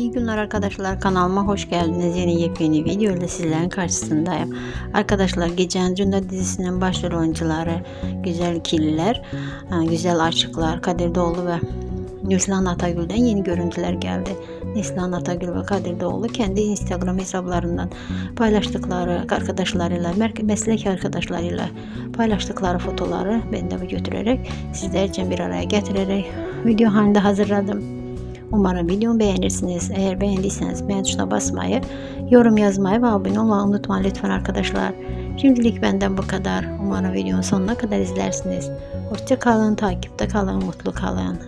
İyi günler arkadaşlar kanalıma hoş geldiniz. Yeni yepyeni video ile sizlerin karşısındayım. Arkadaşlar Gecen Cunda dizisinin başrol oyuncuları Güzel Killer, e, Güzel Aşıklar, Kadir Doğulu ve Neslihan Atagül'den yeni görüntüler geldi. Neslihan Atagül ve Kadir Doğulu kendi Instagram hesaplarından paylaştıkları arkadaşlarıyla, meslek arkadaşlarıyla paylaştıkları fotoları ben de götürerek sizler için bir araya getirerek video halinde hazırladım. Umarım videomu beğenirsiniz. Eğer beğendiyseniz beğen tuşuna basmayı, yorum yazmayı ve abone olmayı unutmayın lütfen arkadaşlar. Şimdilik benden bu kadar. Umarım videonun sonuna kadar izlersiniz. Hoşça kalın, takipte kalın, mutlu kalın.